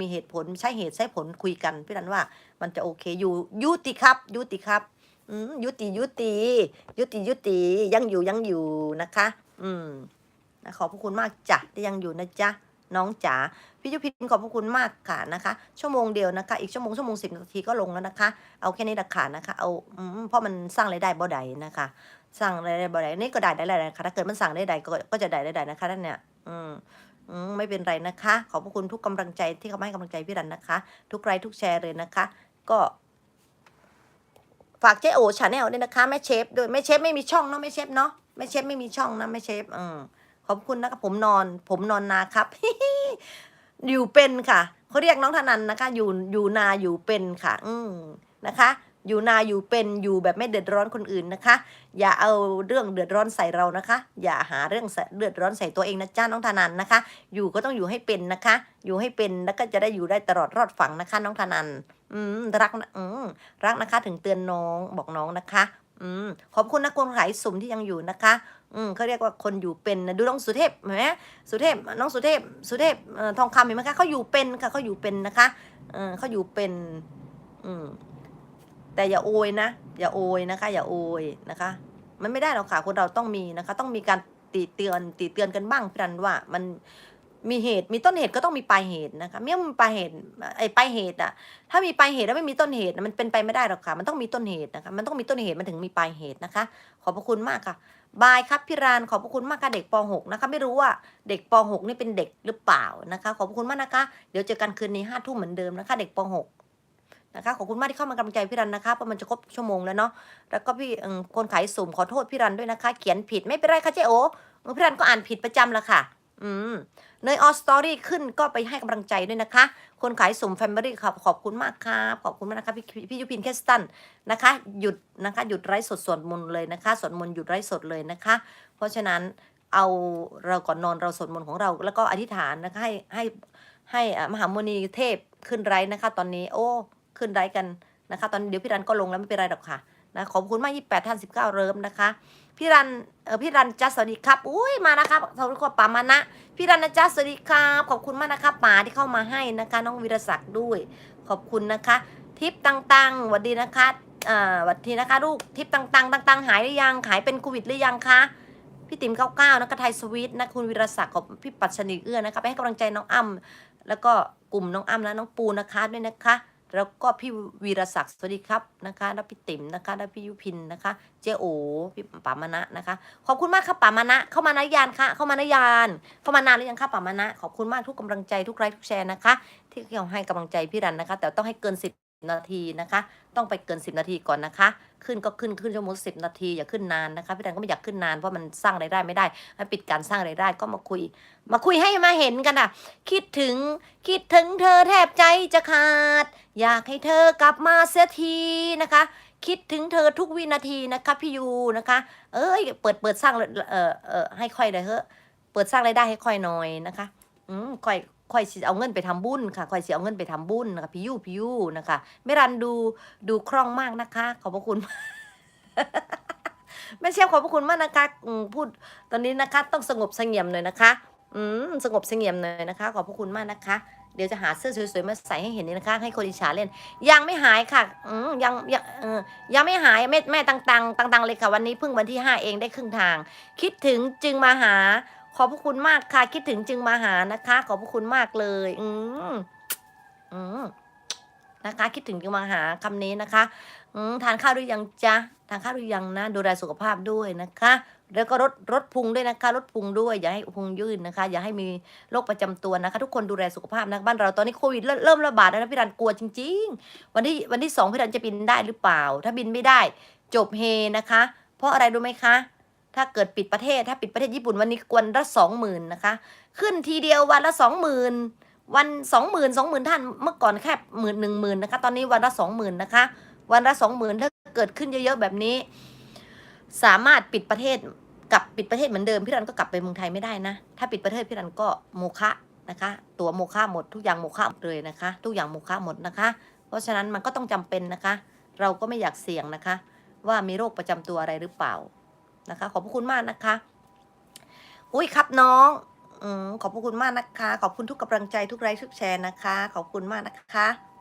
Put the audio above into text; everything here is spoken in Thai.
มีเหตุผลใช้เหตุใช้ผลคุยกันพี่รันว่า มันจะโอเคอยู่ยุติครับ ยุติครับอืมยุติยุติยุติยุติยังอยู่ยังอยู่นะคะ อืมนะขอบพระคุณมากจ้ะที่ยังอยู่นะจ๊ะน้องจ๋าพี่ยุพินขอบพระคุณมากค่ะนะคะ ชั่วโมงเดียวนะคะ อีกชั่วโมงชั่วโมงสิบนาทีก็ลงแล้วนะคะ เอาแค่นี้ละค่ะนะคะ เอาอืมเพราะมันสร้างรายได้บ่ได้นะคะ สร้างรายได้บ่ได้นี่ก็ได้ได้ได้นะคะถ้าเกิดมันสั่งได้ได้ก็จะได้ได้ได้นะคะนั่นเนี่ย อือืม ไม่เป็นไรนะคะ ขอบพระคุณทุกกำลังใจที่เขาให้กำลังใจพี่รันนะคะ ทุกไลค์ทุกแชร์เลยนะคะ ก็ ฝากเจ๊โอชาแนลด้วยนะคะแม่เชฟด้วยแม่เชฟไม่มีช่องเนาะแม่เชฟเนาะแม่เชฟไม่มีช่องนะแม่เชฟอืมขอบคุณนะคะผมนอน ผมนอนนาครับอยู่เป็นค่ะเขาเรียกน้องธนันนะคะ อยู่อยู่นาอยู่เป็นค่ะ อืมนะคะ อยู่นาอยู่เป็นอยู่แบบไม่เดือดร้อนคนอื่นนะคะ อย่าเอาเรื่องเดือดร้อนใส่เรานะคะ อย่าหาเรื่องเดือดร้อนใส่ตัวเองนะจ้าน้องธนันนะคะ อยู่ก็ต้องอยู่ให้เป็นนะคะ อยู่ให้เป็นแล้วก็จะได้อยู่ได้ตลอดรอดฝั่งนะคะ น้องธนันอืมรักนะอืมรักนะคะ ถึงเตือนน้องบอกน้องนะคะอืมขอบคุณนะคนขายสุ่มที่ยังอยู่นะคะ อืมเขาเรียกว่าคนอยู่เป็นนะดูน้องสุเทพเห็นไหมสุเทพน้องสุเทพสุเทพเอ่อทองคำเห็นไหมคะเขาอยู่เป็นค่ะเขาอยู่เป็นนะคะเออเขาอยู่เป็น อืม แต่อย่าโอยนะ อย่าโอยนะคะ อย่าโอยนะคะ มันไม่ได้หรอกค่ะคนเราต้องมีนะคะ ต้องมีการติเตือนติเตือนกันบ้างพี่รันว่ามันมีเหตุมีต้นเหตุก็ต้องมีปลายเหตุนะคะเมื่อมีปลายเหตุไอ้ปลายเหตุอะถ้ามีปลายเหตุแล้วไม่มีต้นเหตุมันเป็นไปไม่ได้หรอกค่ะ มันต้องมีต้นเหตุนะคะ มันต้องมีต้นเหตุมันถึงมีปลายเหตุนะคะ ขอบพระคุณมากค่ะบายครับพี่รานขอบพระคุณมากค่ะเด็กป .6 นะคะ ไม่รู้ว่าเด็กป .6 นี่เป็นเด็กหรือเปล่านะคะ ขอบพระคุณมากนะคะ เดี๋ยวเจอกันคืนนี้ห้าทุ่มเหมือนเดิมนะคะ เด็กป .6 นะคะขอบคุณมากที่เข้ามากำลังใจพี่รันนะคะเพราะมันจะครบชั่วโมงแล้วเนาะแล้วก็พี่คนขายสุ่มขอโทษพี่รันด้วยนะคะ เขียนผิดไม่เป็นไรค่ะเจ๊โอพี่รันก็อ่านผิดประจำละค่ะ อืมเนยออสตอรี่ขึ้นก็ไปให้กำลังใจด้วยนะคะ คนขายสุ่มแฟมิลี่ครับขอบคุณมากครับขอบคุณมากนะคะพี่พี่ยุพินแคสตันนะคะ หยุดนะคะหยุดไร้สดสวดมนต์เลยนะคะสวดมนต์หยุดไร้สดเลยนะคะ เพราะฉะนั้นเอาเราก่อนนอนเราสวดมนต์ของเรา แล้วก็อธิษฐานนะคะให้ให้ให้อะมหามุนีเทพขึ้นไร้นะคะ ตอนนี้โอ้ ขึ้นไรกันนะคะ ตอนเดี๋ยวพี่รันก็ลงแล้วไม่เป็นไรหรอกค่ะนะขอบคุณมากยี่แปดท่านสิบเก้าเริ่มนะคะ พี่รันเออพี่รันจัสสวัสดีครับ อุ้ยมานะครับสวัสดีครับป๋ามานะ พี่รันนะจัสสวัสดีครับ ขอบคุณมากนะคะป๋าที่เข้ามาให้นะคะ น้องวีรศักดิ์ด้วย ขอบคุณนะคะ ทิปตังๆสวัสดีนะคะอ่าสวัสดีนะคะ ลูกทิปตังๆตังๆหายหรือยังหายเป็นโควิดหรือยังคะพี่ติ๋มเก้าเก้านะคะไทยสวีทนะคุณวีรศักดิ์ขอบพี่ปัชนีเอื้อนะคะไปให้กำลังใจน้องอ้ำแล้วก็กลุ่มน้องอ้ำและน้องปูนะคะด้วยนะคะ แล้วก็พี่วีรศักดิ์สวัสดีครับนะคะแล้วพี่ติ๋มนะคะแล้วพี่ยุพินนะคะ เจโอพี่ป๋ามานะนะคะ ขอบคุณมากครับป๋ามานะเข้ามานะยานค่ะ เข้ามานะยาน เข้ามานานหรือยังคะป๋ามานะขอบคุณมากทุกกำลังใจทุกไลค์ทุกแชร์นะคะ ที่เขาให้กำลังใจพี่รันนะคะ แต่ต้องให้เกินสิบนาทีนะคะ ต้องไปเกินสิบนาทีก่อนนะคะ ขึ้นก็ขึ้นขึ้นชั่วโมงสิบนาทีอย่าขึ้นนานนะคะพี่รันก็ไม่อยากขึ้นนานเพราะมันสร้างรายได้ไม่ได้ให้ปิดการสร้างรายได้ก็มาคุย มาคุยให้มาเห็นกันอะ คิดถึงคิดถึงเธอแทบใจจะขาด อยากให้เธอกลับมาเสียทีนะคะคิดถึงเธอทุกวินาทีนะคะพี่ยูนะคะ เอ้ยเปิดเปิดสร้างเออเออให้ค่อยเลยเฮ้อะเปิดสร้างรายได้ให้ค่อยหน่อยนะคะ อืมค่อย ค่อยสิเอาเงินไปทำบุญค่ะค่อยสิเอาเงินไปทำบุญนะคะพี่ยูพี่ยูนะคะไม่รันดูดูคล่องมากนะคะ ขอบพระคุณแม่เชฟขอบพระคุณมากนะคะพูดตอนนี้นะคะ ต้องสงบเสงี่ยมหน่อยนะคะ อืมสงบเสงี่ยมหน่อยนะคะ ขอบพระคุณมากนะคะเดี๋ยวจะหาเสื้อสวยๆมาใส่ให้เห็นนี่นะคะ ให้คนอิจฉาเล่น ยังไม่หายค่ะอืมยังยังเออยังไม่หายแม่แม่ตังตังตังตังเลยค่ะวันนี้เพิ่งวันที่ห้าเองได้ครึ่งทาง คิดถึงจึงมาหา ขอบพระคุณมากค่ะคิดถึงจึงมาหานะคะ ขอบพระคุณมากเลย อืมอืมนะคะ คิดถึงจึงมาหาคำนี้นะคะอืมทานข้าวหรือยังจ๊ะทานข้าวหรือยังนะดูแลสุขภาพด้วยนะคะ แล้วก็ลดลดพุงด้วยนะคะลดพุงด้วยอย่าให้พุงยืดนะคะ อย่าให้มีโรคประจำตัวนะคะ ทุกคนดูแลสุขภาพนะบ้านเราตอนนี้โควิดเริ่มเริ่มระบาดแล้วนะพี่รันกลัวจริง ๆ วันที่วันที่สองพี่รันจะบินได้หรือเปล่า ถ้าบินไม่ได้ จบเฮนะคะ เพราะอะไรรู้ไหมคะ ถ้าเกิดปิดประเทศ ถ้าปิดประเทศญี่ปุ่นวันนี้กวนละสองหมื่นนะคะ ขึ้นทีเดียววันละสองหมื่นวันสองหมื่นสองหมื่นท่านเมื่อก่อนแค่หมื่นหนึ่งหมื่นนะคะ ตอนนี้วันละสองหมื่นนะคะ วันละสองหมื่นถ้าเกิดขึ้นเยอะๆแบบนี้ สามารถปิดประเทศกลับปิดประเทศเหมือนเดิมพี่รันก็กลับไปเมืองไทยไม่ได้นะ ถ้าปิดประเทศพี่รันก็โมฆะนะคะ ตัวโมฆะหมดทุกอย่างโมฆะหมดเลยนะคะ ทุกอย่างโมฆะหมดนะคะ เพราะฉะนั้นมันก็ต้องจำเป็นนะคะ เราก็ไม่อยากเสี่ยงนะคะ ว่ามีโรคประจำตัวอะไรหรือเปล่า นะคะ ขอบพระคุณมากนะคะ อุ้ยครับน้องอขอบพระคุณมากนะคะ ขอบคุณทุกกำลังใจทุกไลค์ทุกแชร์นะคะ ขอบคุณมากนะคะ